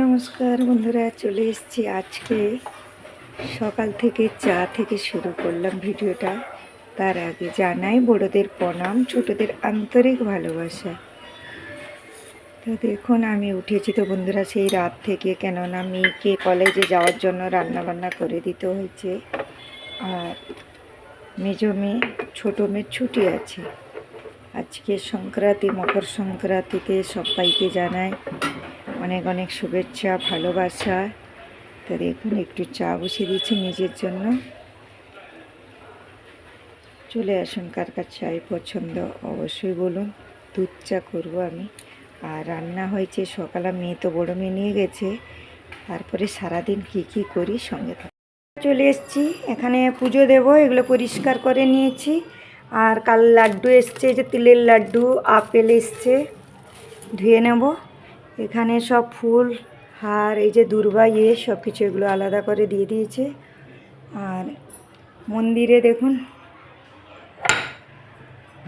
নমস্কার বন্ধুরা, চলে এসেছি আজকে। সকাল থেকে চা থেকে শুরু করলাম ভিডিওটা। তার আগে জানাই, বড়দের প্রণাম, ছোটদের আন্তরিক ভালোবাসা। তো দেখুন, আমি উঠেছি তো বন্ধুরা, সেই রাত থেকে, কেননা মেয়েকে কলেজে যাওয়ার জন্য রান্নাবান্না করে দিতে হয়েছে। আর মেজো মেয়ে, ছোটো মেয়ের ছুটি আছে। আজকে সংক্রান্তি, মকর সংক্রান্তিতে সবাইকে জানাই অনেক অনেক শুভেচ্ছা, ভালোবাসা। তো দেখুন, একটু চা বসিয়ে দিচ্ছি নিজের জন্য। চলে আসুন, কার কার চাই পছন্দ অবশ্যই বলুন। দুধ চা করব আমি। আর রান্না হয়েছে, সকালে মেয়ে তো বড় মেয়ে নিয়ে গেছে। তারপরে সারাদিন কি কি করি সঙ্গে চলে এসেছি, এখানে পুজো দেব, এগুলো পরিষ্কার করে নিয়েছি। আর কাল লাড্ডু এসছে যে তিলের লাড্ডু, আপেল এসছে, ধুয়ে নেব। এখানে সব ফুল, হার, এই যে দুর্বা ইয়ে সব কিছু এগুলো আলাদা করে দিয়ে দিয়েছে। আর মন্দিরে দেখুন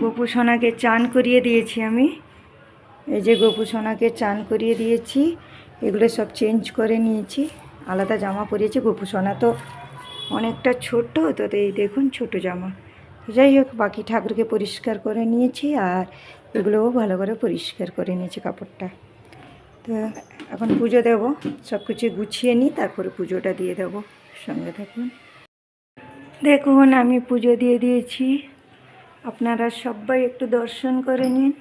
গোপু সোনাকে চান করিয়ে দিয়েছি আমি। এই যে গোপু সোনাকে চান করিয়ে দিয়েছি, এগুলো সব চেঞ্জ করে নিয়েছি। আলাদা জামা পরিয়েছি গোপু সোনা তো অনেকটা ছোট, তো এই দেখুন ছোট জামা। যাই হোক, বাকি ঠাকুরকে পরিষ্কার করে নিয়েছি আর এগুলোও ভালো করে পরিষ্কার করে নিয়েছি কাপড়টা। তো এখন পুজো দেব, সব কিছু গুছিয়ে নিই, তারপরে পুজোটা দিয়ে দেব, সঙ্গে থাকুন। দেখুন, আমি পুজো দিয়ে দিয়েছি। আপনারা সবাই একটু দর্শন করে নিন।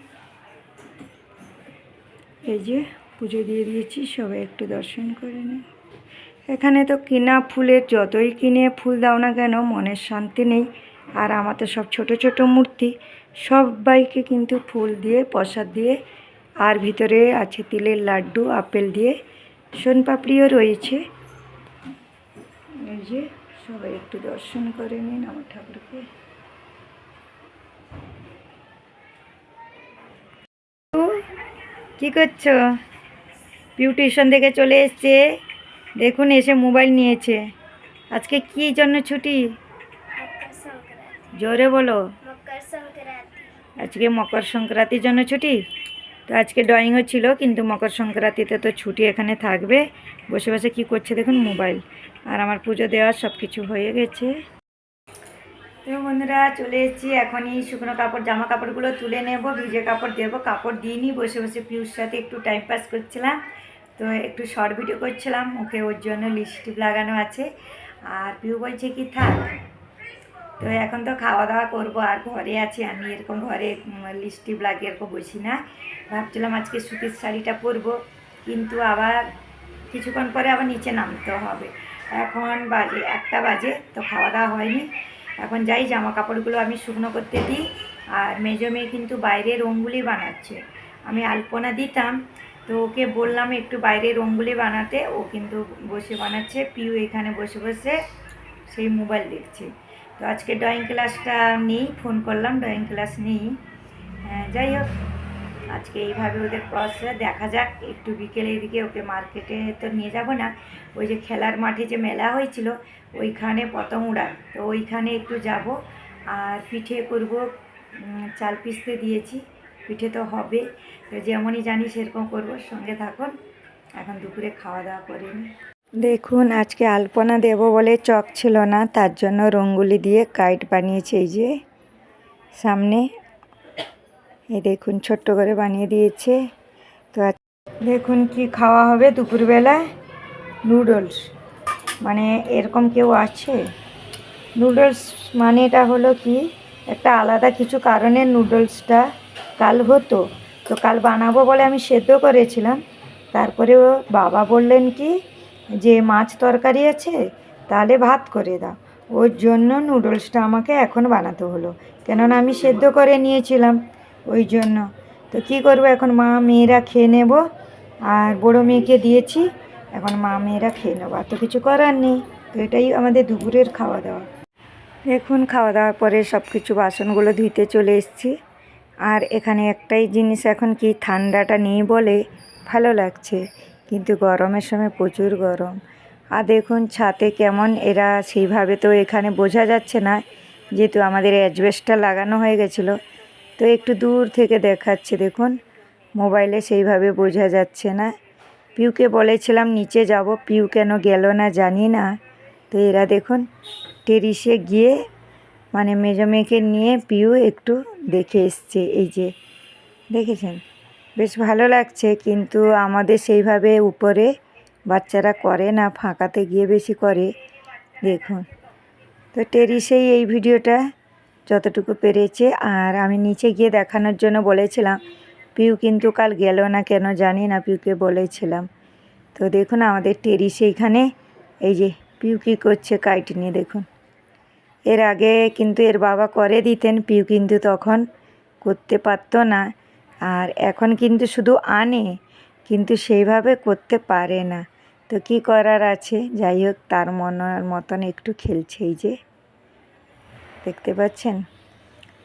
এই যে পুজো দিয়ে দিয়েছি, সবাই একটু দর্শন করে নিন। এখানে তো কিনা ফুলের, যতই কিনে ফুল দাও না কেন মনের শান্তি নেই। আর আমার তো সব ছোট ছোট মূর্তি, সবাইকে কিন্তু ফুল দিয়ে, প্রসাদ দিয়ে আর ভিতরে আছে তিলের লাড্ডু আপেল দিয়ে। সোনপাপড়িও রয়েছে। এই যে সবাই একটু দর্শন করে নিন আমার ঠাকুরকে। কি করছ? পিউ টিউশন থেকে চলে এসছে। দেখুন এসে মোবাইল নিয়েছে। আজকে কি জন্য ছুটি? জোরে বলো। আজকে মকর সংক্রান্তির জন্য ছুটি? তো আজকে ড্রয়িংও ছিল, কিন্তু মকর সংক্রান্তিতে তো ছুটি এখানে থাকবে। বসে বসে কি করছে দেখুন মোবাইল আর আমার পুজো দেওয়ার সব কিছু হয়ে গেছে। তো বন্ধুরা, চলে এসেছি। এখনই শুকনো কাপড়, জামা কাপড়গুলো তুলে নেব, ভিজে কাপড় দেবো, কাপড় দিইনি, বসে বসে পিউর সাথে একটু টাইম পাস করছিলাম। তো একটু শর্ট ভিডিও করছিলাম, মুখে ওর জন্য লিপস্টিক লাগানো আছে। আর পিউ বলছে কি, থাক। তো এখন তো খাওয়া দাওয়া করব, আর ঘরে আছি আমি, এরকম ঘরে লিপস্টিক লাগিয়ে এরকম বসি না। ভাবছিলাম আজকে সুতির শাড়িটা পরবো, কিন্তু আবার কিছুক্ষণ পরে আবার নিচে নামতে হবে। এখন বাজে, একটা বাজে, তো খাওয়া দাওয়া হয়নি। এখন যাই জামা কাপড়গুলো আমি শুকনো করতে দিই, আর মেজো মেয়ে কিন্তু বাইরে রঙ্গুলি বানাচ্ছে। আমি আলপনা দিতাম, তো ওকে বললাম একটু বাইরে রঙ্গুলি বানাতে, ও কিন্তু বসে বানাচ্ছে, পিউ এখানে বসে বসে সেই মোবাইল দেখছে। তো আজকে ড্রয়িং ক্লাসটা নেই ফোন করলাম ড্রয়িং ক্লাস নেই। হ্যাঁ, যাই হোক আজকে এইভাবে ওদের প্রসেস দেখা যাক একটু বিকেলের দিকে ওকে মার্কেটে তো নিয়ে যাব না। ওই যে খেলার মাঠে যে মেলা হয়েছিল ওইখানে পতং উড়ান। তো ওইখানে একটু যাব আর পিঠে করব চাল পিসতে দিয়েছি। পিঠে তো হবে তো যেমনই জানি সেরকম করব সঙ্গে থাকুন। এখন দুপুরে খাওয়া দাওয়া করে নিই। দেখুন, আজকে আলপনা দেব বলে চক ছিল না, তার জন্য রঙ্গুলি দিয়ে কাইট বানিয়েছে এই যে। সামনে, এই দেখুন, ছোট্ট করে বানিয়ে দিয়েছে। তো দেখুন কি খাওয়া হবে দুপুরবেলায়। নুডলস। মানে এরকম কেউ আছে? নুডলস মানে এটা হলো কি? একটা আলাদা কিছু কারণে নুডলসটা কাল হতো। তো কাল বানাবো বলে আমি সেদ্ধ করেছিলাম। তারপরে ও বাবা বললেন কি যে মাছ তরকারি আছে, তাহলে ভাত করে দাও। ওর জন্য নুডলসটা আমাকে এখন বানাতে হলো। কেননা আমি সেদ্ধ করে নিয়েছিলাম, ওই জন্য। তো কী করব এখন? মা, মেয়েরা খেয়ে নেব। আর বড়ো মেয়েকে দিয়েছি, এখন মা, মেয়েরা খেয়ে নেব। আর তো কিছু করার নেই। তো এটাই আমাদের দুপুরের খাওয়া দাওয়া দেখুন খাওয়া দাওয়ার পরে সব কিছু বাসনগুলো ধুইতে চলে এসেছি। আর এখানে একটাই জিনিস এখন কি, ঠান্ডাটা নেই বলে ভালো লাগছে। কিন্তু গরমের সময় প্রচুর গরম। আর দেখুন, ছাতে কেমন এরা সেইভাবে তো এখানে বোঝা যাচ্ছে না, যেহেতু আমাদের অ্যাজবেস্টটা লাগানো হয়ে গেছিল। তো একটু দূর থেকে দেখাচ্ছে, দেখুন, মোবাইলে সেইভাবে বোঝা যাচ্ছে না। পিউকে বলেছিলাম নিচে যাব, পিউ কেন গেল না জানি না। তো এরা দেখুন, টেরিসে গিয়ে মানে মেজো মেয়েকে নিয়ে পিউ একটু দেখে এসছে, এই যে, দেখেছেন? বেশ ভালো লাগছে, কিন্তু আমাদের সেইভাবে উপরে বাচ্চারা করে না, ফাঁকাতে গিয়ে বেশি করে। দেখুন। তো টেরিসেই এই ভিডিওটা যতটুকু পেরেছে, আর আমি নিচে গিয়ে দেখানোর জন্য বলেছিলাম, পিউ কিন্তু কাল গেল না কেন জানি না, পিউকে বলেছিলাম। তো দেখুন, আমাদের টেরিসে এখানে এই যে পিউ কী করছে কাইট নিয়ে, দেখুন। এর আগে কিন্তু এর বাবা করে দিতেন, পিউ কিন্তু তখন করতে পারতো না। আর এখন কিন্তু শুধু আনে, কিন্তু সেইভাবে করতে পারে না। তো কি করার আছে? যাই হোক, তার মনের মতন একটু খেলছে এই যে। দেখতে পাচ্ছেন?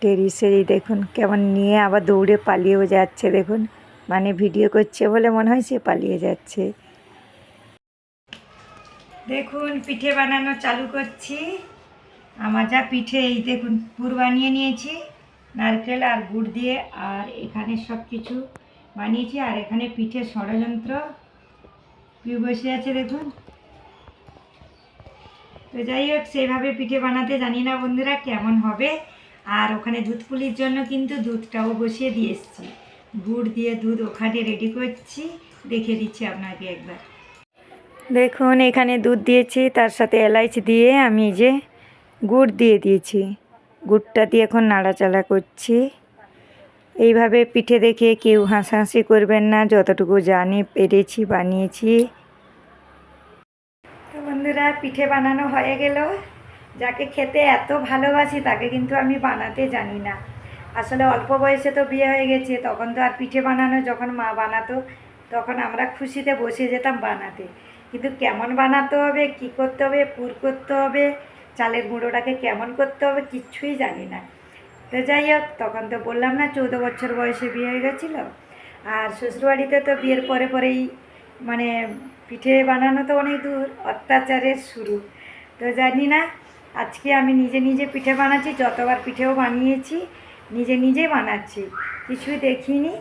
টেরিসের এই দেখুন, কেমন নিয়ে আবার দৌড়ে পালিয়েও যাচ্ছে, দেখুন। মানে ভিডিও করছে বলে মনে হয় সে পালিয়ে যাচ্ছে। দেখুন, পিঠে বানানো চালু করছি। আমার যা পিঠে, এই দেখুন, পুর বানিয়ে নিয়েছি। নারকেল আর গুড় দিয়ে আর এখানে সব কিছু বানিয়েছি। আর এখানে পিঠে ষড়যন্ত্র। পিউ বসে আছে দেখুন। তো যাই হোক সেইভাবে পিঠে বানাতে জানি না বন্ধুরা কেমন হবে। আর ওখানে দুধ পুলির জন্য কিন্তু দুধটাও বসিয়ে দিয়ে এসেছি। গুড় দিয়ে দুধ ওখানে রেডি করছি। দেখে দিচ্ছি আপনাকে একবার। দেখুন, এখানে দুধ দিয়েছি, তার সাথে এলাইচ দিয়ে আমি যে গুড় দিয়ে দিয়েছি। গুড়টা দিয়ে এখন নাড়াচাড়া করছি। এইভাবে পিঠে দেখে কেউ হাসাহাসি করবেন না, যতটুকু জানি পেরেছি, বানিয়েছি। তো বন্ধুরা, পিঠে বানানো হয়ে গেল। যাকে খেতে এত ভালোবাসি, তাকে কিন্তু আমি বানাতে জানি না। আসলে অল্প বয়সে তো বিয়ে হয়ে গেছে, তখন তো আর পিঠে বানানো, যখন মা বানাতো, তখন আমরা খুশিতে বসে যেতাম বানাতে। কিন্তু কেমন বানাতে হবে, কি করতে হবে, পুর করতে হবে চালের গুঁড়োটাকে কেমন করতে হবে কিচ্ছুই জানি না। তো যাই হোক, তখন তো বললাম না, চৌদ্দ বছর বয়সে বিয়ে হয়ে গেছিল। আর শ্বশুরবাড়িতে তো বিয়ের পরে পরেই মানে পিঠে বানানো তো অনেক দূর, অত্যাচারের শুরু। তো জানি না, আজকে আমি নিজে নিজে পিঠে বানাচ্ছি, যতবার পিঠেও বানিয়েছি, নিজে নিজে বানাচ্ছি। কিছুই দেখিনি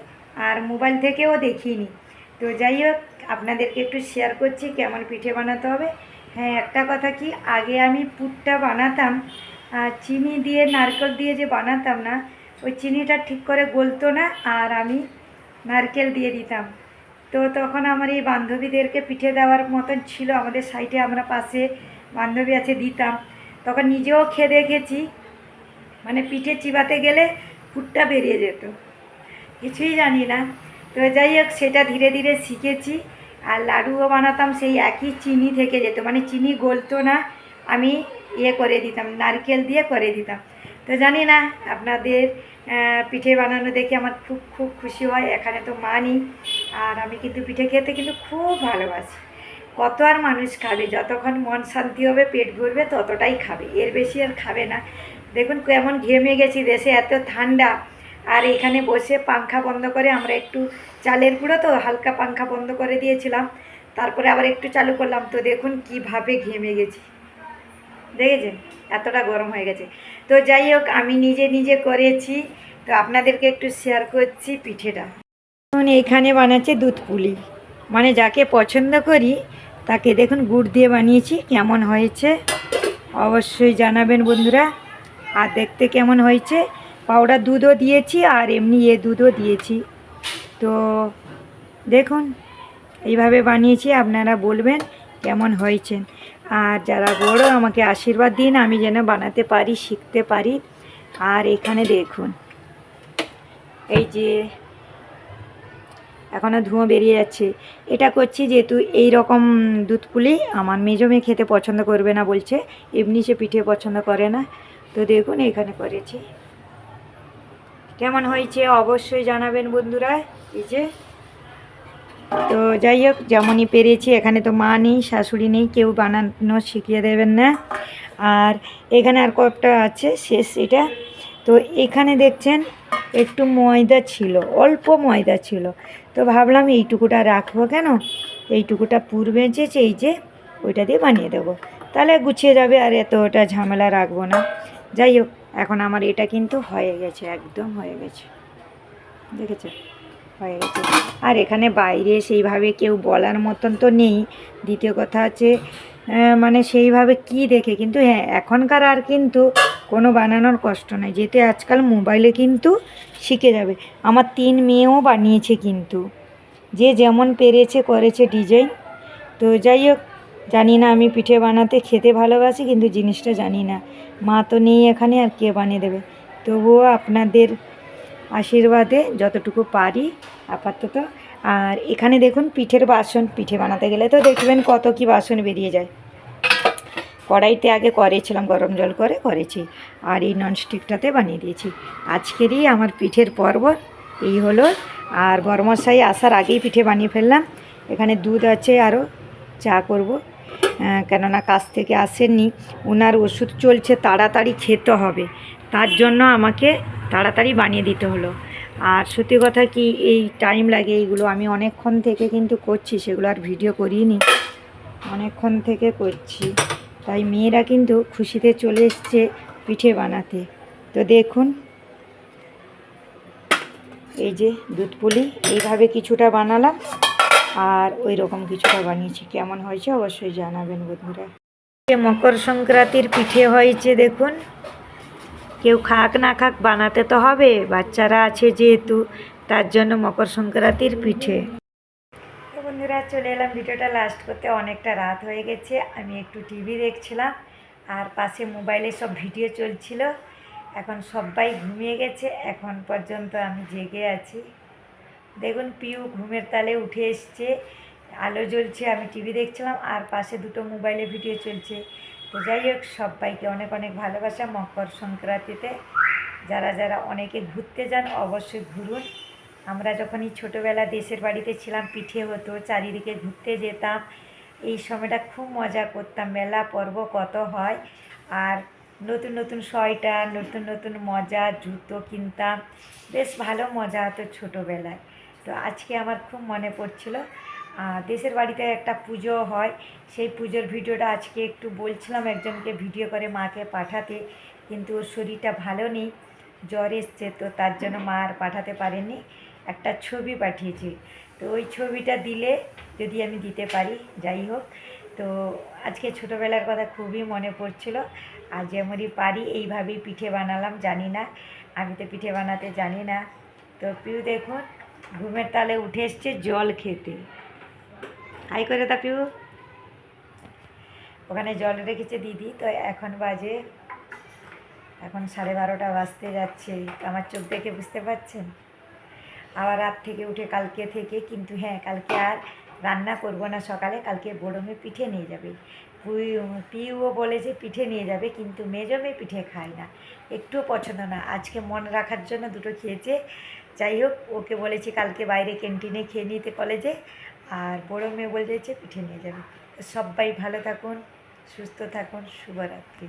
আর মোবাইল থেকেও দেখিনি। তো যাই হোক, আপনাদেরকে একটু শেয়ার করছি কেমন পিঠে বানাতে হবে। হ্যাঁ একটা কথা কি? আগে আমি পুরটা বানাতাম আর চিনি দিয়ে, নারকেল দিয়ে যে বানাতাম না, ওই চিনিটা ঠিক করে গলতো না আর আমি নারকেল দিয়ে দিতাম। তো তখন আমার এই বান্ধবীদেরকে পিঠে দেওয়ার মতন ছিল, আমাদের সাইডে আমরা পাশে বান্ধবী আছে দিতাম। তখন নিজেও খেয়ে দেখেছি মানে পিঠে চিবাতে গেলে পুরটা বেরিয়ে যেত। কিছুই জানি না। তো যাই হোক, সেটা ধীরে ধীরে শিখেছি। আর লাডুও বানাতাম সেই একই চিনি থেকে যেত মানে চিনি গলতো না, আমি ইয়ে করে দিতাম, নারকেল দিয়ে করে দিতাম। তো জানি না আপনাদের পিঠে বানানো দেখে আমার খুব খুব খুশি হয়, এখানে তো মা নেই আর আমি কিন্তু পিঠে খেতে কিন্তু খুব ভালোবাসি। কত আর মানুষ খাবে, যতক্ষণ মন শান্তি হবে, পেট ভরবে, ততটাই খাবে, এর বেশি আর খাবে না। দেখুন কেমন ঘেমে গেছি, দেশে এত ঠান্ডা আর এখানে বসে পাংখা বন্ধ করে আমরা একটু চালের গুঁড়ো তো, হালকা পাংখা বন্ধ করে দিয়েছিলাম। তারপরে আবার একটু চালু করলাম। তো দেখুন কীভাবে ঘেমে গেছি। দেখেছেন? এতটা গরম হয়ে গেছে। তো যাই হোক, আমি নিজে নিজে করেছি। তো আপনাদেরকে একটু শেয়ার করছি পিঠেটা। এখন এখানে বানাচ্ছে দুধ পুলি। মানে যাকে পছন্দ করি, তাকে দেখুন গুড় দিয়ে বানিয়েছি। কেমন হয়েছে? অবশ্যই জানাবেন বন্ধুরা। আর দেখতে কেমন হয়েছে? পাউডার দুধও দিয়েছি আর এমনি এ দুধও দিয়েছি। তো দেখুন, এইভাবে বানিয়েছি, আপনারা বলবেন কেমন হয়েছেন আর যারা বড়, আমাকে আশীর্বাদ দিন, আমি যেন বানাতে পারি, শিখতে পারি। আর এখানে দেখুন, এই যে এখনও ধুঁয়ো বেরিয়ে যাচ্ছে। এটা করছি যেহেতু এই রকম দুধ পুলি আমার মেজো মেয়ে খেতে পছন্দ করবে না বলছে, এমনি সে পিঠে পছন্দ করে না। তো দেখুন, এখানে করেছি। কেমন হয়েছে অবশ্যই জানাবেন বন্ধুরা, এই যে। তো যাই হোক, যেমনই পেরেছি, এখানে তো মা নেই, শাশুড়ি নেই, কেউ বানানো শিখিয়ে দেবেন না। আর এখানে আর কয়েকটা আছে, শেষ এটা। তো এখানে দেখছেন, একটু ময়দা ছিল, অল্প ময়দা ছিল। তো ভাবলাম এইটুকুটা রাখব কেন? এইটুকুটা পুর বেঁচেছে, এই যে ওইটা দিয়ে বানিয়ে দেবো। তাহলে গুছিয়ে যাবে, আর এতটা ঝামেলা রাখব না। যাই হোক এখন আমার এটা কিন্তু হয়ে গেছে একদম হয়ে গেছে। দেখেছ? হয়ে গেছে। আর এখানে বাইরে সেইভাবে কেউ বলার মতন তো নেই। দ্বিতীয় কথা আহ, মানে সেইভাবে কি দেখে? কিন্তু হ্যাঁ এখনকার আর কিন্তু কোনো বানানোর কষ্ট নাই। যেতে আজকাল মোবাইলে কিন্তু শিখে যাবে। আমার তিন মেয়েও বানিয়েছে কিন্তু। যে যেমন পেরেছে করেছে ডিজাইন তো যাই হোক জানি না আমি পিঠে বানাতে খেতে ভালোবাসি, কিন্তু জিনিসটা জানি না। মা তো নেই এখানে, আর কে বানিয়ে দেবে? তবুও আপনাদের আশীর্বাদে যতটুকু পারি, আপাতত। আর এখানে দেখুন, পিঠের বাসন, পিঠে বানাতে গেলে তো দেখবেন কত কি বাসন বেরিয়ে যায়। কড়াইতে আগে করেছিলাম, গরম জল করে করেছি, আর এই ননস্টিকটাতে বানিয়ে দিয়েছি। আজকেরই আমার পিঠের পর্ব, এই হলো। আর বর্মশাই আসার আগেই পিঠে বানিয়ে ফেললাম। এখানে দুধ আছে, আরও চা করব। কেননা কাছ থেকে আসেননি। ওনার ওষুধ চলছে, তাড়াতাড়ি খেতে হবে। তার জন্য আমাকে তাড়াতাড়ি বানিয়ে দিতে হলো। আর সত্যি কথা কি, এই টাইম লাগে এইগুলো। আমি অনেকক্ষণ থেকে কিন্তু করছি, সেগুলো আর ভিডিও করিনি। অনেকক্ষণ থেকে করছি। তাই মেয়েরা কিন্তু খুশিতে চলে এসছে পিঠে বানাতে। তো দেখুন, এই যে দুধ পুলি, এইভাবে কিছুটা বানালাম। আর ওই রকম কিছুটা বানিয়েছি। কেমন হয়েছে অবশ্যই জানাবেন বন্ধুরা। মকর সংক্রান্তির পিঠে হয়েছে দেখুন। কেউ খাক না খাক বানাতে তো হবে, বাচ্চারা আছে যেহেতু, তার জন্য মকর সংক্রান্তির পিঠে। বন্ধুরা, চলে এলাম ভিডিওটা লাস্ট করতে। অনেকটা রাত হয়ে গেছে, আমি একটু টিভি দেখছিলাম, আর পাশে মোবাইলে সব ভিডিও চলছিল। এখন সবাই ঘুমিয়ে গেছে, এখন পর্যন্ত আমি জেগে আছি। দেখুন, পিউ ঘুমের তালে উঠে এসছে। আলো জ্বলছে, আমি টিভি দেখছিলাম, আর পাশে দুটো মোবাইলে ভিডিও চলছে। তো যাই হোক, সবাইকে অনেক অনেক ভালোবাসা। মকর সংক্রান্তিতে যারা যারা অনেকে ঘুরতে যান, অবশ্যই ঘুরুন। আমরা যখনই ছোটোবেলা দেশের বাড়িতে ছিলাম, পিঠে হতো, চারিদিকে ঘুরতে যেতাম। এই সময়টা খুব মজা করতাম। মেলা পর্ব কত হয়। আর নতুন নতুন সোয়েটার, নতুন নতুন মজা, জুতো কিনতাম। বেশ ভালো মজা হতো ছোটোবেলায়। তো আজকে আমার খুব মনে পড়ছিল। দেশের বাড়িতে একটা পুজো হয়। সেই পুজোর ভিডিওটা আজকে একটু বলছিলাম একজনকে ভিডিও করে মাকে পাঠাতে, কিন্তু ওর শরীরটা ভালো নেই, জ্বর এসছে, তো তার জন্য মা আর পাঠাতে পারেনি একটা ছবি পাঠিয়েছি। তো ওই ছবিটা দিলে যদি আমি দিতে পারি, যাই হোক। তো আজকে ছোটোবেলার কথা খুবই মনে পড়ছিল। আর যেমনই পারি, এইভাবেই পিঠে বানালাম, জানি না। আমি তো পিঠে বানাতে জানি না। তো পিউ দেখুন ঘুমের তালে উঠে এসছে জল খেতে। হাই করে তা পিউ ওখানে জল রেখেছে দিদি, তো এখন বাজে, এখন সাড়ে বারোটা বাজতে যাচ্ছে। আমার চোখ দেখে বুঝতে পারছেন? আবার রাত থেকে উঠে কালকে থেকে কিন্তু হ্যাঁ কালকে আর রান্না করব না সকালে, কালকে বড়মে পিঠে নিয়ে যাবে। পিউও বলেছে পিঠে নিয়ে যাবে, কিন্তু মেজমে পিঠে খায় না। একটুও পছন্দ না। আজকে মন রাখার জন্য দুটো খেয়েছে। যাই হোক, ওকে বলেছি কালকে বাইরে ক্যান্টিনে খেয়ে নিতে কলেজে, আর বড়ো মেয়ে বলেছে পিঠে নিয়ে যাবে। সবাই ভালো থাকুন, সুস্থ থাকুন, শুভরাত্রি।